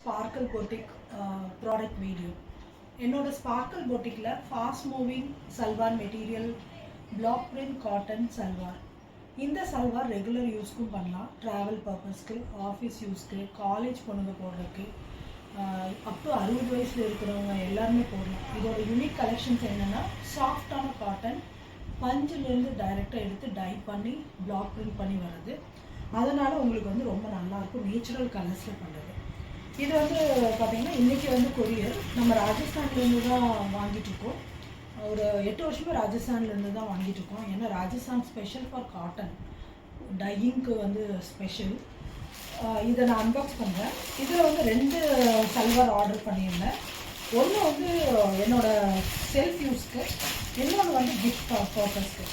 Sparkle போட்டிக் product video என்னோட sparkle போட்டிக்கில் fast moving salwar material black print cotton salwar இந்த salwar regular யூஸ்க்கும் பண்ணலாம். Travel பர்பஸ்க்கு office யூஸ்க்கு காலேஜ் பொண்ணுங்க போடுறதுக்கு uh, அப் டு அறுபது வயசில் இருக்கிறவங்க எல்லாருமே போடலாம். இதோட யூனிக் கலெக்ஷன்ஸ் என்னென்னா சாஃப்டான காட்டன் பஞ்சிலேருந்து டைரெக்டாக எடுத்து டை பண்ணி பிளாக் பிரிண்ட் பண்ணி வர்றது. அதனால் உங்களுக்கு வந்து ரொம்ப நல்லாயிருக்கும் நேச்சுரல் கலர்ஸில் பண்ணுறது இது வந்து பார்த்தீங்கன்னா இன்றைக்கி வந்து கொரியர். நம்ம ராஜஸ்தான்லேருந்து தான் வாங்கிட்டு இருக்கோம். ஒரு எட்டு வருஷமாக ராஜஸ்தான்லேருந்து தான் வாங்கிட்டு இருக்கோம். ஏன்னா ராஜஸ்தான் ஸ்பெஷல் ஃபார் காட்டன் டையிங்க்கு வந்து ஸ்பெஷல் இதை நான் அன்பாக்ஸ் பண்ணுறேன் இதில் வந்து ரெண்டு சல்வார் ஆர்டர் பண்ணியிருந்தேன். ஒன்று வந்து என்னோட செல்ஃப் யூஸ்க்கு இன்னொன்று வந்து கிஃப்ட் பர்பஸ்க்கு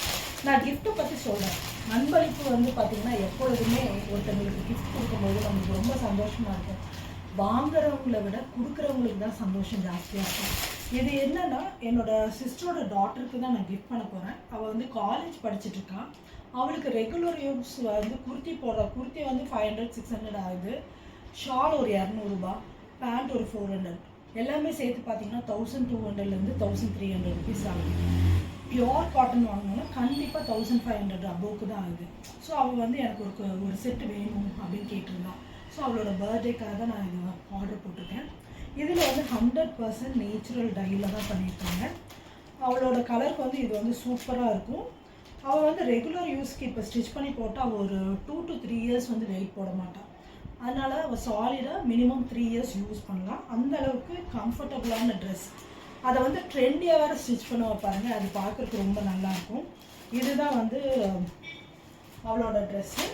நான் கிஃப்ட்டை பற்றி சொல்கிறேன் நண்பளிப்பு வந்து பார்த்திங்கன்னா எப்பொழுதுமே ஒருத்தங்களுக்கு கிஃப்ட் கொடுக்கும்போது நம்மளுக்கு ரொம்ப சந்தோஷமாக இருக்கும். வாங்குறவங்கள விட கொடுக்குறவங்களுக்கு தான் சந்தோஷம் ஜாஸ்தியாக இருக்கும். இது என்னன்னா என்னோட சிஸ்டரோட டாட்டருக்கு தான் நான் கிஃப்ட் பண்ண போகிறேன் அவள் வந்து காலேஜ் படிச்சுட்டு இருக்கான் அவளுக்கு ரெகுலர் யூஸ் வந்து குர்த்தி போடுற குர்த்தி வந்து ஃபைவ் ஹண்ட்ரட் சிக்ஸ் ஹண்ட்ரட் ஆகுது. ஷால் ஒரு இரநூறுபா பேண்ட் ஒரு ஃபோர் ஹண்ட்ரட் எல்லாமே சேர்த்து பார்த்தீங்கன்னா தௌசண்ட் டூ ஹண்ட்ரட்லேருந்து தௌசண்ட் த்ரீ ஹண்ட்ரட் ருபீஸ் ஆகுது. பியோர் காட்டன் வாங்கினோன்னா கண்டிப்பாக தௌசண்ட் ஃபைவ் ஹண்ட்ரட் அபோவுக்கு தான் ஆகுது. ஸோ அவள் வந்து எனக்கு ஒரு ஒரு செட்டு வேணும் அப்படின்னு கேட்டிருந்தான் ஸோ அவளோட பர்த்டேக்காக தான் நான் இது ஆர்டர் போட்டிருக்கேன். இதில் வந்து ஹண்ட்ரட் பர்சன்ட் நேச்சுரல் டையில் தான் பண்ணியிருக்காங்க. அவளோட கலருக்கு வந்து இது வந்து சூப்பராக இருக்கும். அவள் வந்து ரெகுலர் யூஸ்க்கு இப்போ ஸ்டிச் பண்ணி போட்டால் அவள் ஒரு டூ டு த்ரீ இயர்ஸ் வந்து வெயிட் போட மாட்டாள் அதனால் அவள் சாலிடாக மினிமம் த்ரீ இயர்ஸ் யூஸ் பண்ணலாம். அந்த அளவுக்கு கம்ஃபர்டபுளான ட்ரெஸ் அதை வந்து ட்ரெண்டியாக வேறு ஸ்டிச் பண்ண வைப்பாருங்க அது பார்க்குறதுக்கு ரொம்ப நல்லாயிருக்கும் இதுதான் வந்து அவளோட ட்ரெஸ்ஸு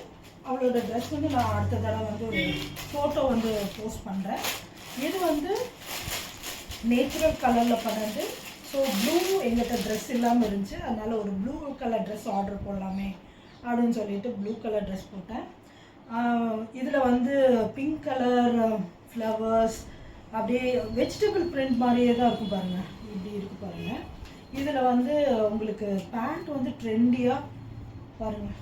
அவளோட ட்ரெஸ் வந்து நான் அடுத்த தடவை வந்து ஒரு ஃபோட்டோ வந்து போஸ்ட் பண்ணுறேன் இது வந்து நேச்சுரல் கலரில் பண்ணது ஸோ ப்ளூ எங்கிட்ட ட்ரெஸ் இல்லாமல் இருந்துச்சு. அதனால் ஒரு ப்ளூ கலர் ட்ரெஸ் ஆர்டர் போடலாமே அப்படின்னு சொல்லிட்டு ப்ளூ கலர் ட்ரெஸ் போட்டேன். இதில் வந்து பிங்க் கலர் ஃப்ளவர்ஸ் அப்படியே வெஜிடபிள் பிரிண்ட் மாதிரியே தான் இருக்கும் பாருங்கள் இப்படி இருக்கு பாருங்கள் இதில் வந்து உங்களுக்கு பேண்ட் வந்து ட்ரெண்டியாக பாருங்கள்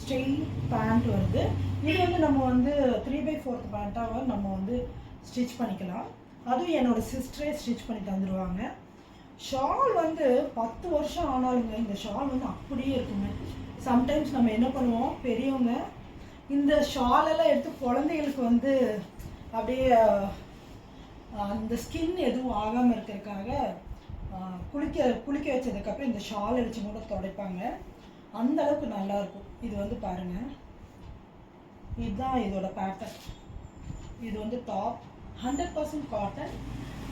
ஸ்டெயின் பேண்ட் வருது இது வந்து நம்ம வந்து த்ரீ பை ஃபோர்த் பேண்ட்டாக நம்ம வந்து ஸ்டிச் பண்ணிக்கலாம். அதுவும் என்னோடய சிஸ்டரே ஸ்டிச் பண்ணி தந்துடுவாங்க ஷால் வந்து பத்து வருஷம் ஆனாலுங்க இந்த ஷால் வந்து அப்படியே இருக்குங்க. சம்டைம்ஸ் நம்ம என்ன பண்ணுவோம் பெரியவங்க இந்த ஷாலெல்லாம் எடுத்து குழந்தைகளுக்கு வந்து அப்படியே அந்த ஸ்கின் எதுவும் ஆகாமல் இருக்கிறதுக்காக குளிக்க குளிக்க வச்சதுக்கப்புறம் இந்த ஷால் அடித்து கூட துடைப்பாங்க. அந்த அளவுக்கு நல்லா இருக்கும். இது வந்து பாருங்க. இதுதான் இதோட பேட்டர்ன் இது வந்து டாப் ஹண்ட்ரட் பர்சன்ட் காட்டன்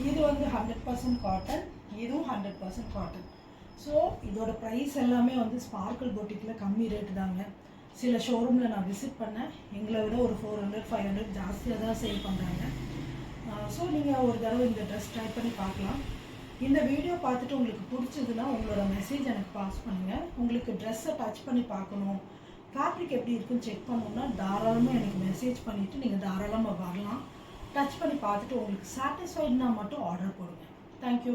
இது வந்து ஹண்ட்ரட் பர்சன்ட் காட்டன் இதுவும் ஹண்ட்ரட் பர்சன்ட் காட்டன் ஸோ இதோட ப்ரைஸ் எல்லாமே வந்து ஸ்பார்க்கிள் பொட்டிக்கில் கம்மி ரேட்டு தாங்க. சில ஷோரூமில் நான் விசிட் பண்ணேன். எங்களை விட ஒரு ஃபோர் ஹண்ட்ரட் ஃபைவ் ஹண்ட்ரட் ஜாஸ்தியாக தான் சேல் பண்ணுறாங்க ஸோ நீங்கள் ஒரு தடவை இந்த ட்ரெஸ் ட்ரை பண்ணி பார்க்கலாம். இந்த வீடியோ பார்த்துட்டு உங்களுக்கு பிடிச்சதுன்னா உங்களோட மெசேஜ் எனக்கு பாஸ் பண்ணுங்கள் உங்களுக்கு ட்ரெஸ்ஸை டச் பண்ணி பார்க்கணும். ஃபேப்ரிக் எப்படி இருக்குன்னு செக் பண்ணணும்னா தாராளமாக எனக்கு மெசேஜ் பண்ணிவிட்டு நீங்கள் தாராளமாக வரலாம். டச் பண்ணி பார்த்துட்டு உங்களுக்கு சாட்டிஸ்ஃபைட்னா மட்டும் ஆர்டர் போடுங்க. தேங்க்யூ